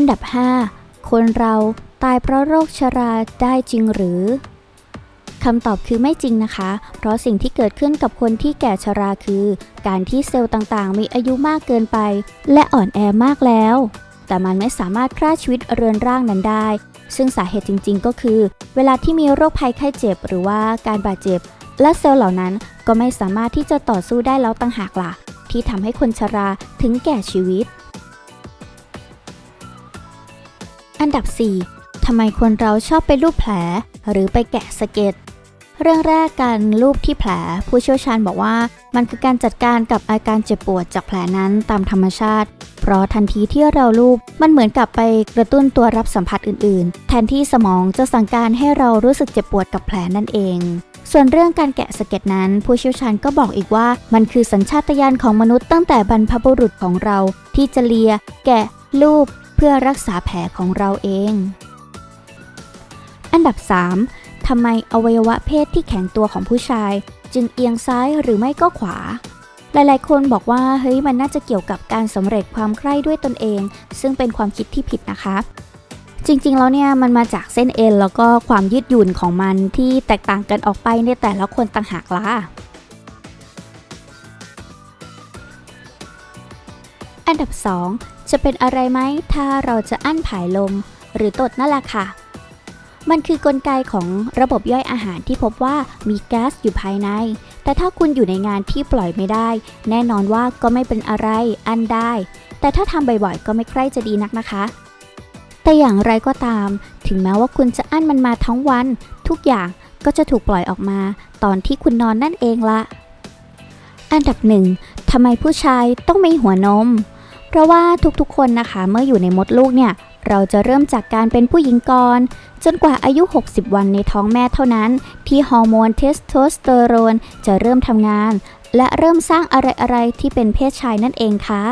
อันดับ 5 คนเราตายเพราะโรคชราได้จริงหรือคำตอบคือไม่จริงนะคะ เพราะสิ่งที่เกิดขึ้นกับคนที่แก่ชราคือ การที่เซลล์ต่างๆ มีอายุมากเกินไป และอ่อนแอมากแล้ว แต่มันไม่สามารถฆ่าชีวิตเรือนร่างนั้นได้ ซึ่งสาเหตุจริงๆ ก็คือ เวลาที่มีโรคภัยไข้เจ็บ หรือว่าการบาดเจ็บ และเซลล์เหล่านั้นก็ไม่สามารถที่จะต่อสู้ได้แล้วต่างหากล่ะ ที่ทำให้คนชราถึงแก่ชีวิต อันดับ 4 ทำไมคนเราชอบไปรูปแผล หรือไปแกะสะเก็ดเรื่องแรกการรูปที่แผล ผู้เชี่ยวชาญบอกว่า มันคือการจัดการกับอาการเจ็บปวดจากแผลนั้นตามธรรมชาติ เพราะทันทีที่เราลูบมันเหมือนกับไปกระตุ้นตัวรับสัมผัสอื่น ๆ แทนที่สมองจะสั่งการให้เรารู้สึกเจ็บปวดกับแผลนั่นเองส่วนเรื่องการแกะสะเก็ดนั้น ผู้เชี่ยวชาญก็บอกอีกว่า มันคือสัญชาตญาณของมนุษย์ตั้งแต่บรรพบุรุษของเรา ที่จะเลีย แกะ ลูบ เพื่อรักษาแผลของเราเอง อันดับ 3. ทำไมอวัยวะเพศที่แข็งตัวของผู้ชาย จึงเอียงซ้ายหรือไม่ก็ขวา หลายๆ คนบอกว่าเฮ้ยมันน่าจะเกี่ยวกับการสำเร็จความใคร่ด้วยตนเอง ซึ่งเป็นความคิดที่ผิดนะคะจริงๆ แล้วเนี่ยมันมาจากเส้นเอ็นแล้วก็ความยืดหยุ่นของมันที่แตกต่างกันออกไปในแต่ละคนต่างหากล่ะ อันดับ 2 จะเป็นอะไรไหมถ้าเราจะอั้นผายลม หรือตดนั่นแหละค่ะ มันคือกลไกของระบบย่อยอาหารที่พบว่ามีแก๊สอยู่ภายใน แต่ถ้าคุณอยู่ในงานที่ปล่อยไม่ได้ แน่นอนว่าก็ไม่เป็นอะไรอั้นได้ แต่ถ้าทำบ่อยๆ ก็ไม่ใคร่จะดีนักนะคะ แต่อย่างไรก็ตาม ถึงแม้ว่าคุณจะอั้นมันมาทั้งวัน ทุกอย่างก็จะถูกปล่อยออกมา ตอนที่คุณนอนนั่นเองละอันดับหนึ่งทำไมผู้ชายต้องมีหัวนม เพราะว่าทุกๆคนนะคะเมื่ออยู่ในมดลูกเนี่ยเราจะเริ่มจากการเป็นผู้หญิงก่อน จนกว่าอายุ 60 วันในท้องแม่เท่านั้น ที่ฮอร์โมนเทสโทสเตอโรนจะเริ่มทำงาน และเริ่มสร้างอะไรๆที่เป็นเพศชายนั่นเองค่ะ